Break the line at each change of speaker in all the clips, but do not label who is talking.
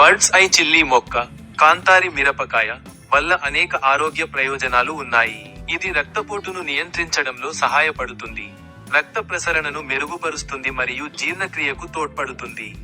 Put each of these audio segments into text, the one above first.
Bird's eye chilli మొక్క కాంతారి మిరపకాయ వల్ల అనేక ఆరోగ్య ప్రయోజనాలు ఉన్నాయి. ఇది రక్తపోటును నియంత్రించడంలో సహాయపడుతుంది. రక్త ప్రసరణను మెరుగుపరుస్తుంది మరియు జీర్ణక్రియకు తోడ్పడుతుంది.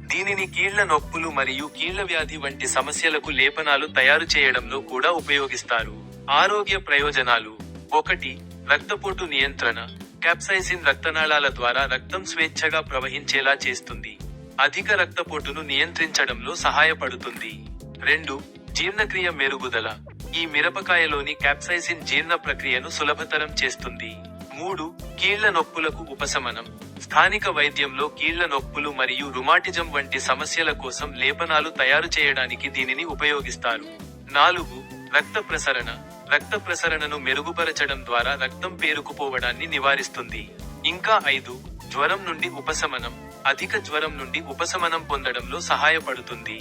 దీనిని కీళ్ళ నొప్పులు మరియు కీళ్ళ వ్యాధి వంటి సమస్యలకు లేపనాలు తయారు చేయడంలో కూడా ఉపయోగిస్తారు. ఆరోగ్య ప్రయోజనాలు. ఒకటి రక్తపోటు నియంత్రణ. క్యాప్సైసిన్ రక్తనాళాల ద్వారా రక్తం స్వేచ్ఛగా ప్రవహించేలా చేస్తుంది. అధిక రక్తపోటును నియంత్రించడంలో సహాయపడుతుంది. రెండు జీర్ణక్రియ మెరుగుదల. ఈ మిరపకాయలోని క్యాప్సైసిన్ జీర్ణ ప్రక్రియను సులభతరం చేస్తుంది. మూడు కీళ్ళ నొప్పులకు ఉపశమనం. స్థానిక వైద్యంలో కీళ్ళ నొప్పులు మరియు రుమాటిజం వంటి సమస్యల కోసం లేపనాలు తయారు చేయడానికి దీనిని ఉపయోగిస్తారు. నాలుగు రక్త ప్రసరణ. రక్త ప్రసరణను మెరుగుపరచడం ద్వారా రక్తం పేరుకుపోవడాన్ని నివారిస్తుంది. ఇంకా ఐదు జ్వరం నుండి ఉపశమనం అధిక జ్వరం నుండి ఉపశమనం పొందడంలో సహాయపడుతుంది.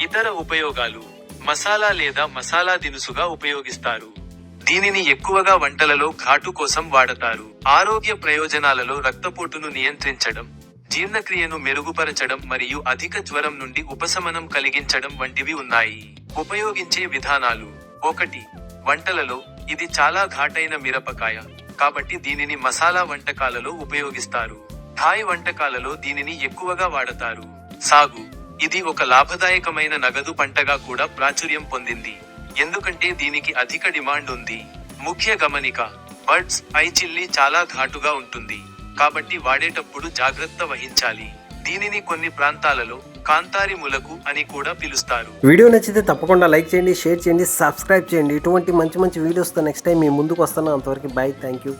ఇతర ఉపయోగాలు మసాలా లేదా మసాలా దినుసుగా ఉపయోగిస్తారు. దీనిని ఎక్కువగా వంటలలో ఘాటు కోసం వాడతారు. ఆరోగ్య ప్రయోజనాలలో రక్తపోటును నియంత్రించడం జీర్ణక్రియను మెరుగుపరచడం మరియు అధిక జ్వరం నుండి ఉపశమనం కలిగించడం వంటివి ఉన్నాయి. ఉపయోగించే విధానాలు ఒకటి వంటలలో ఇది చాలా ఘాటైన మిరపకాయ. కాబట్టి దీనిని మసాలా వంటకాలలో ఉపయోగిస్తారు. థాయ్ వంటకాలలో దీనిని ఎక్కువగా వాడతారు. సాగు. ఇది ఒక లాభదాయకమైన నగదు పంటగా కూడా ప్రాచుర్యం పొందింది. ఎందుకంటే దీనికి అధిక డిమాండ్ ఉంది. ముఖ్య గమనిక. బర్డ్స్ ఐ చిల్లీ చాలా ఘాటుగా ఉంటుంది. కాబట్టి వాడేటప్పుడు జాగ్రత్త వహించాలి. దీనిని కొన్ని ప్రాంతాలలో కాంతారి ములకు అని కూడా పిలుస్తారు.
వీడియో నచ్చితే తప్పకుండా లైక్ చేయండి షేర్ చేయండి సబ్స్క్రైబ్ చేయండి. ఇటువంటి మంచి మంచి వీడియోస్తో నెక్స్ట్ టైం మీ ముందుకు వస్తాను. అంతవరకు బాయ్ థ్యాంక్ యూ